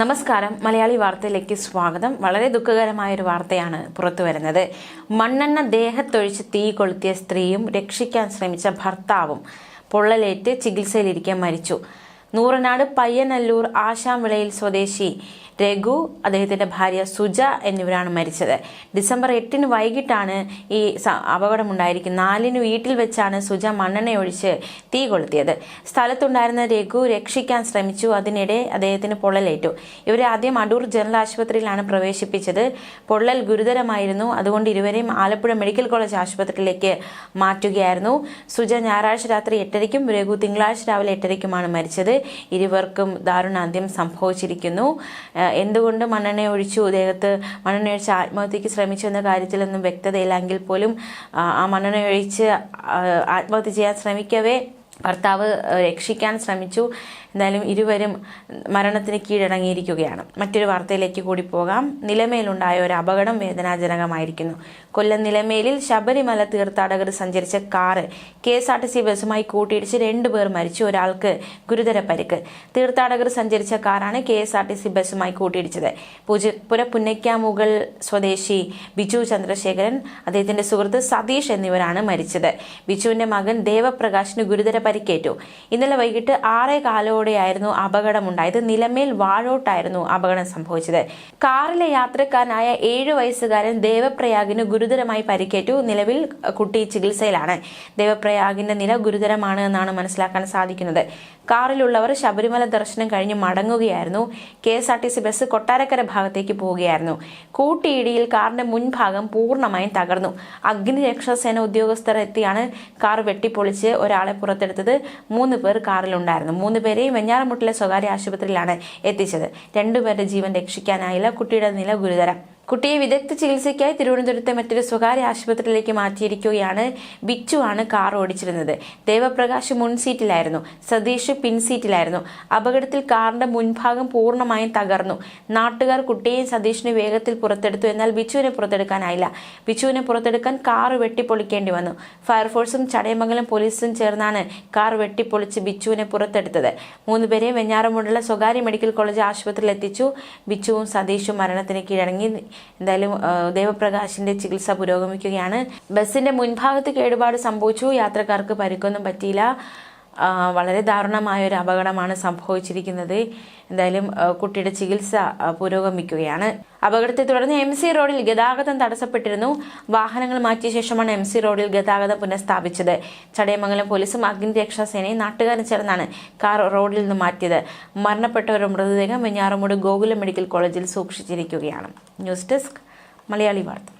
നമസ്കാരം. മലയാളി വാർത്തയിലേക്ക് സ്വാഗതം. വളരെ ദുഃഖകരമായ ഒരു വാർത്തയാണ് പുറത്തു വരുന്നത്. മണ്ണെണ്ണ ദേഹത്തൊഴിച്ച് തീ കൊളുത്തിയ സ്ത്രീയും രക്ഷിക്കാൻ ശ്രമിച്ച ഭർത്താവും പൊള്ളലേറ്റ് ചികിത്സയിലിരിക്കാൻ മരിച്ചു. നൂറനാട് പയ്യനല്ലൂർ ആശാംവിളയിൽ സ്വദേശി രഘു അദ്ദേഹത്തിന്റെ ഭാര്യ സുജ എന്നിവരാണ് മരിച്ചത്. ഡിസംബർ എട്ടിന് വൈകിട്ടാണ് ഈ അപകടമുണ്ടായിരിക്കുന്നത്. നാലിന് വീട്ടിൽ വെച്ചാണ് സുജ മണ്ണെണ്ണ ഒഴിച്ച് തീ കൊളുത്തിയത്. സ്ഥലത്തുണ്ടായിരുന്ന രഘു രക്ഷിക്കാൻ ശ്രമിച്ചു. അതിനിടെ അദ്ദേഹത്തിന് പൊള്ളലേറ്റു. ഇവരെ ആദ്യം അടൂർ ജനറൽ ആശുപത്രിയിലാണ് പ്രവേശിപ്പിച്ചത്. പൊള്ളൽ ഗുരുതരമായിരുന്നു. അതുകൊണ്ട് ഇരുവരെയും ആലപ്പുഴ മെഡിക്കൽ കോളേജ് ആശുപത്രിയിലേക്ക് മാറ്റുകയായിരുന്നു. സുജ ഞായറാഴ്ച രാത്രി എട്ടരയ്ക്കും രഘു തിങ്കളാഴ്ച രാവിലെ എട്ടരയ്ക്കുമാണ് മരിച്ചത്. ഇരുവർക്കും ദാരുണാന്ത്യം സംഭവിച്ചിരിക്കുന്നു. എന്തുകൊണ്ട് മണ്ണെണ്ണ ഒഴിച്ചു? ദേഹത്ത് മണ്ണെണ്ണ ഒഴിച്ച് ആത്മഹത്യക്ക് ശ്രമിച്ചു എന്ന കാര്യത്തിലൊന്നും വ്യക്തതയില്ലെങ്കിൽ പോലും ആ മണ്ണെണ്ണ ഒഴിച്ച് ആത്മഹത്യ ചെയ്യാൻ ശ്രമിക്കവേ ഭർത്താവ് രക്ഷിക്കാൻ ശ്രമിച്ചു. എന്തായാലും ഇരുവരും മരണത്തിന് കീഴടങ്ങിയിരിക്കുകയാണ്. മറ്റൊരു വാർത്തയിലേക്ക് കൂടി പോകാം. നിലമേലുണ്ടായ ഒരു അപകടം വേദനാജനകമായിരിക്കുന്നു. കൊല്ലം നിലമേലിൽ ശബരിമല തീർത്ഥാടകർ സഞ്ചരിച്ച car K S R T C ബസ്സുമായി കൂട്ടിയിടിച്ച് രണ്ടുപേർ മരിച്ചു. ഒരാൾക്ക് ഗുരുതര പരിക്ക്. തീർത്ഥാടകർ സഞ്ചരിച്ച കാറാണ് K S R T C ബസ്സുമായി കൂട്ടിയിടിച്ചത്. പൂജപ്പുര പുന്നയ്ക്കാമുകൾ സ്വദേശി ബിജു ചന്ദ്രശേഖരൻ അദ്ദേഹത്തിന്റെ സുഹൃത്ത് സതീഷ് എന്നിവരാണ് മരിച്ചത്. ബിജുവിന്റെ മകൻ ദേവപ്രകാശിന് ഗുരുതര പരിക്കേറ്റു. ഇന്നലെ വൈകിട്ട് ആറേ കാലോടെയായിരുന്നു അപകടമുണ്ടായത്. നിലമേൽ വാഴോട്ടായിരുന്നു അപകടം സംഭവിച്ചത്. കാറിലെ യാത്രക്കാരനായ ഏഴു വയസ്സുകാരൻ ദേവപ്രയാഗിന് ഗുരുതരമായി പരിക്കേറ്റു. നിലവിൽ കുട്ടി ചികിത്സയിലാണ്. ദേവപ്രയാഗിന്റെ നില ഗുരുതരമാണ് എന്നാണ് മനസ്സിലാക്കാൻ സാധിക്കുന്നത്. കാറിലുള്ളവർ ശബരിമല ദർശനം കഴിഞ്ഞ് മടങ്ങുകയായിരുന്നു. K S R T C bus Kottarakkara ഭാഗത്തേക്ക് പോവുകയായിരുന്നു. കൂട്ടിയിടിയിൽ കാറിന്റെ മുൻഭാഗം പൂർണമായും തകർന്നു. അഗ്നിരക്ഷാസേന ഉദ്യോഗസ്ഥർ എത്തിയാണ് കാർ വെട്ടിപ്പൊളിച്ച് ഒരാളെ പുറത്തെടുത്തത് മൂന്ന് പേർ കാറിലുണ്ടായിരുന്നു. മൂന്ന് പേരെയും വെഞ്ഞാറമുട്ടിലെ സ്വകാര്യ ആശുപത്രിയിലാണ് എത്തിച്ചത്. രണ്ടുപേരുടെ ജീവൻ രക്ഷിക്കാനായില്ല. കുട്ടിയുടെ നില ഗുരുതരം. കുട്ടിയെ വിദഗ്ധ ചികിത്സയ്ക്കായി തിരുവനന്തപുരത്തെ മറ്റൊരു സ്വകാര്യ ആശുപത്രിയിലേക്ക് മാറ്റിയിരിക്കുകയാണ് ബിച്ചു ആണ് കാർ ഓടിച്ചിരുന്നത്. ദേവപ്രകാശ് മുൻസീറ്റിലായിരുന്നു സതീഷ് പിൻസീറ്റിലായിരുന്നു അപകടത്തിൽ കാറിന്റെ മുൻഭാഗം പൂർണമായും തകർന്നു. നാട്ടുകാർ കുട്ടിയെയും സതീഷിനെ വേഗത്തിൽ പുറത്തെടുത്തു. എന്നാൽ ബിച്ചുവിനെ പുറത്തെടുക്കാനായില്ല. ബിച്ചുവിനെ പുറത്തെടുക്കാൻ കാർ വെട്ടിപ്പൊളിക്കേണ്ടി വന്നു. ഫയർഫോഴ്സും ചടയമംഗലം പോലീസും ചേർന്നാണ് കാർ വെട്ടിപ്പൊളിച്ച് ബിച്ചുവിനെ പുറത്തെടുത്തത്. മൂന്നുപേരെ വെഞ്ഞാറമൂടുള്ള സ്വകാര്യ മെഡിക്കൽ കോളേജ് ആശുപത്രിയിൽ എത്തിച്ചു. ബിച്ചുവും സതീഷും മരണത്തിന് കീഴടങ്ങി. എന്തായാലും ദേവപ്രകാശിന്റെ ചികിത്സ പുരോഗമിക്കുകയാണ്. ബസിന്റെ മുൻഭാഗത്ത് കേടുപാട് സംഭവിച്ചു. യാത്രക്കാർക്ക് പരിക്കൊന്നും പറ്റിയില്ല. വളരെ ദാരുണമായ ഒരു അപകടമാണ് സംഭവിച്ചിരിക്കുന്നത്. എന്തായാലും കുട്ടിയുടെ ചികിത്സ പുരോഗമിക്കുകയാണ്. അപകടത്തെ തുടർന്ന് എം സി റോഡിൽ ഗതാഗതം തടസ്സപ്പെട്ടിരുന്നു. വാഹനങ്ങൾ മാറ്റിയ ശേഷമാണ് എം സി റോഡിൽ ഗതാഗതം പുനഃസ്ഥാപിച്ചത്. ചടയമംഗലം പോലീസും അഗ്നിരക്ഷാസേനയും നാട്ടുകാരും ചേർന്നാണ് കാർ റോഡിൽ നിന്ന് മാറ്റിയത്. മരണപ്പെട്ടവരുടെ മൃതദേഹം വെഞ്ഞാറമൂട് ഗോകുലം മെഡിക്കൽ കോളേജിൽ സൂക്ഷിച്ചിരിക്കുകയാണ്. ന്യൂസ് ഡെസ്ക് മലയാളി വാർത്ത.